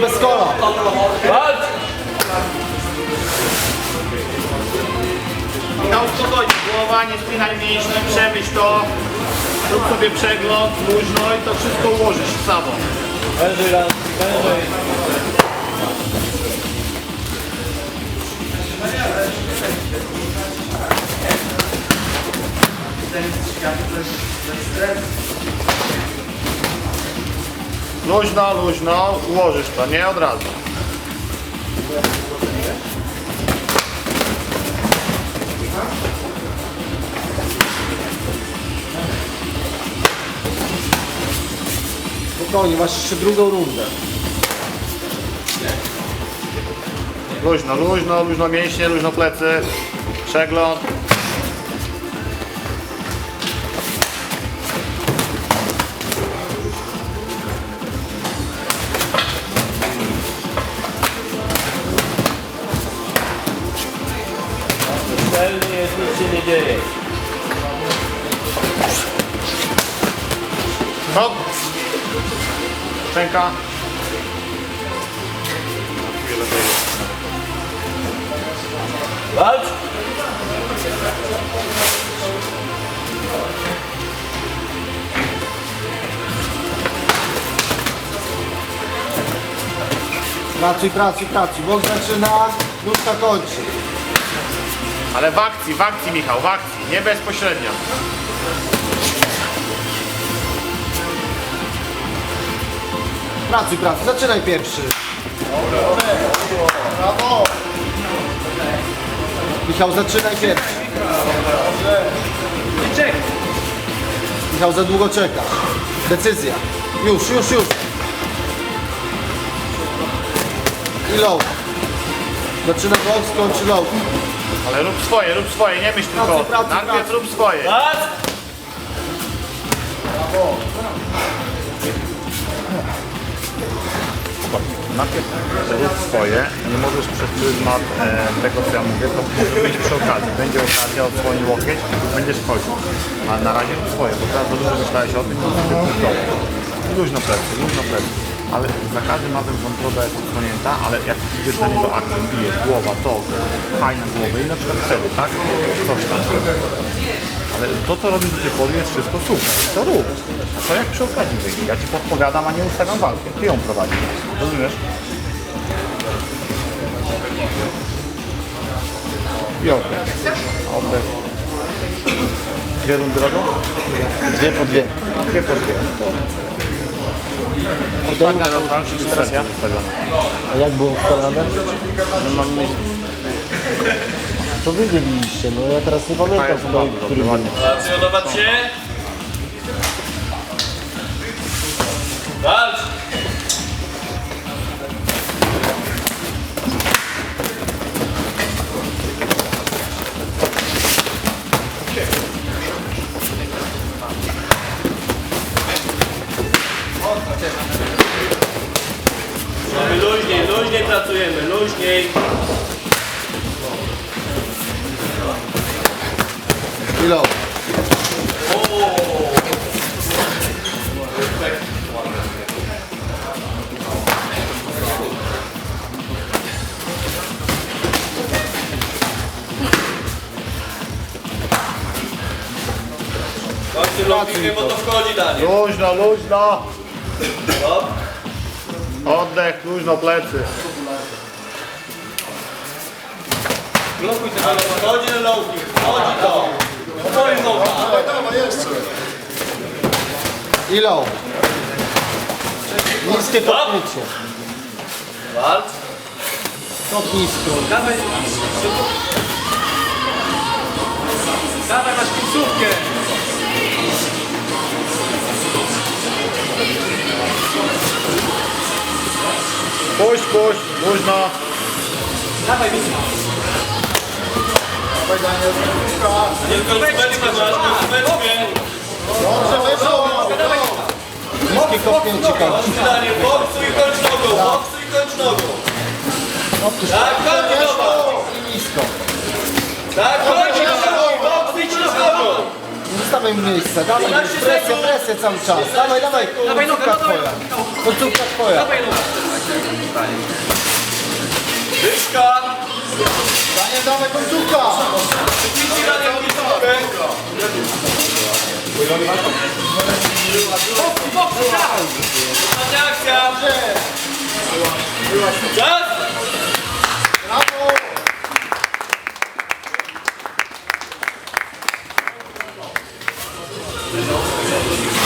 Bez kola. Walcz! No spokojnie, głowa, nie spinaj mięśni, przemyśl to. Rób sobie przegląd, luźno i to wszystko ułożysz samo. Wężyj raz, wężyj. Luźno, luźno, ułożysz to, nie od razu. Spokojnie, masz jeszcze drugą rundę. Luźno, luźno, luźno mięśnie, luźno plecy. Przegląd. Hop. Szczęka. Walcz! Pracuj, pracuj, pracuj. Bok zaczyna, nóżka kończy. Ale w akcji, w akcji Michał, w akcji, nie bezpośrednio. Pracuj, pracuj. Zaczynaj pierwszy. Brawo. Michał, zaczynaj pierwszy. Michał, za długo czekasz. Decyzja. Już, już, już. I low. Zaczyna box, kończy low. Ale rób swoje, rób swoje, nie myśl tylko o tym. pracy, Najpierw pracy. rób swoje. Walcz! Najpierw rób swoje, nie możesz przez pryzmat e, tego co ja mówię, to być przy okazji. Będzie okazja, odsłoni łokieć, będziesz chodził. A na razie rób swoje, bo teraz dużo myślałeś o tym, to sobie punktowo. Luźno plecy, luźno plecy. Ale za każdym razem wątroba jest odsłonięta, ale jak idziesz na niego akcją, bijesz, głowa, to, haj na głowę i na przykład wtedy, tak? Coś tam. Ale to, co robisz do tej pory jest wszystko super. To rób. A to jak przy okazji wyjdzie. Ja ci podpowiadam, a nie ustawiam walkę. Ty ją prowadzisz. Rozumiesz? I oddech. Oddech. Dwie rundy robią? Dwie po dwie. Dwie po dwie. Teraz ja? A jak było ustalane? No, mam To wy byliście, no ja teraz nie pamiętam, jest który, bardzo który dobrze, był. Relacjonować się. Walcz! Luźniej, luźniej pracujemy, luźniej. Low. Chodźcie lobbykę, bo to wchodzi dalej. Luźno, luźno. No. Oddech, luźno plecy. Blokuj tego lowa. Wchodzi lowki, wchodzi to. Powoli noga. I low. Niskie kopnięcie. Walcz. Kop nisko. Dawaj. Dawaj, masz końcówkę. Puść, puść, luźno. Dawaj, Misia. Nie końcóweczkę masz, końcóweczkę. Niskie kopnięcie kończy. Danie, boksuj kończ nogą, boksuj kończ nogą. Tak, chodź nowa. I nisko. Tak, chodź nogą, boksuj ci nogą. Zostawiaj miejsca, dawaj, presję, presję cały czas. Dawaj, dawaj, końcówka twoja. Końcówka twoja. Dawaj nogę. Dyszka. Daniel, dawaj końcówka! Daniel końcówkę? Ostatnia akcja. Czas. Brawo!